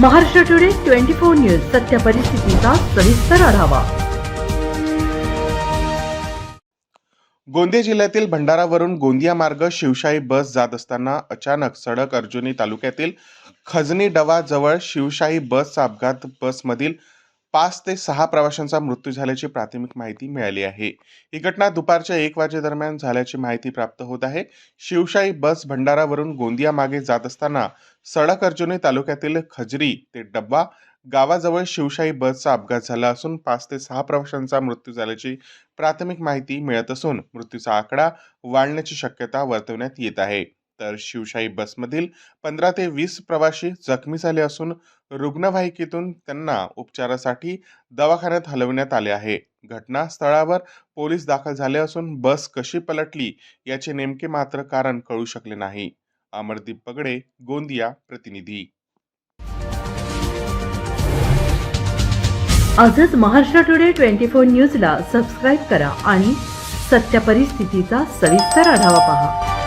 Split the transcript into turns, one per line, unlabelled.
Maharashtra today twenty four news सत्य परिस्थितीचा सविस्तर आढावा.
गोंदिया जिल्ह्यातील भंडारावरून गोंदिया मार्ग शिवशाही बस जात असताना अचानक सडक अर्जुनी तालुक्यातील खजनी डवा जवळ शिवशाही बसचा अपघात बसमधील पाच ते सहा प्रवाशांचा मृत्यू झाल्याची प्राथमिक माहिती मिळाली आहे. ही घटना दुपारच्या एक वाजेदरम्यान झाल्याची माहिती प्राप्त होत आहे. शिवशाही बस भंडारावरून गोंदिया मागे जात असताना सडक अर्जुनी तालुक्यातील खजरी ते डब्बा गावाजवळ शिवशाही बसचा अपघात झाला असून पाच ते सहा प्रवाशांचा मृत्यू झाल्याची प्राथमिक माहिती मिळत असून मृत्यूचा आकडा वाढण्याची शक्यता वर्तवण्यात येत आहे. तर शिवशाही बसमधील पंधरा ते वीस प्रवासी जखमी झाले असून रुग्णवाहिकेतून त्यांना उपचारासाठी दवाखान्यात हलवण्यात आले आहे. घटनास्थळावर पोलीस दाखल झाले असून बस कशी पलटली याचे नेमके मात्र कारण कळू शकले नाही. अमरदीप पगडे गोंदिया प्रतिनिधी.
आजच महाराष्ट्र टुडे ट्वेंटी फोर न्यूजला सबस्क्राईब करा आणि सत्य परिस्थितीचा सविस्तर आढावा पहा.